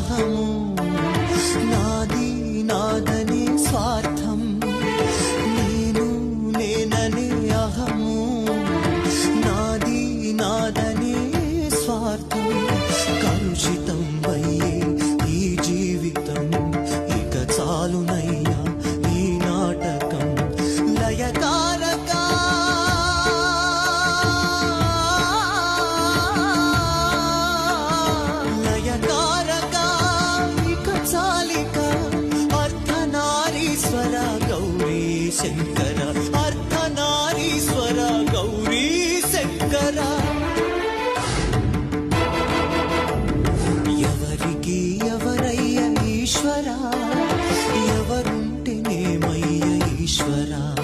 ఉత్సాహము నాది నాదని స్వార్థం. నేను నేననే అహము. నాది నాదని స్వార్థం. కలుషిత శంకర అర్ధనారీశ్వర గౌరీ శంకర. ఎవరికి ఎవరయ్య ఈశ్వర? ఎవరుంటేనేమయ్య ఈశ్వరా?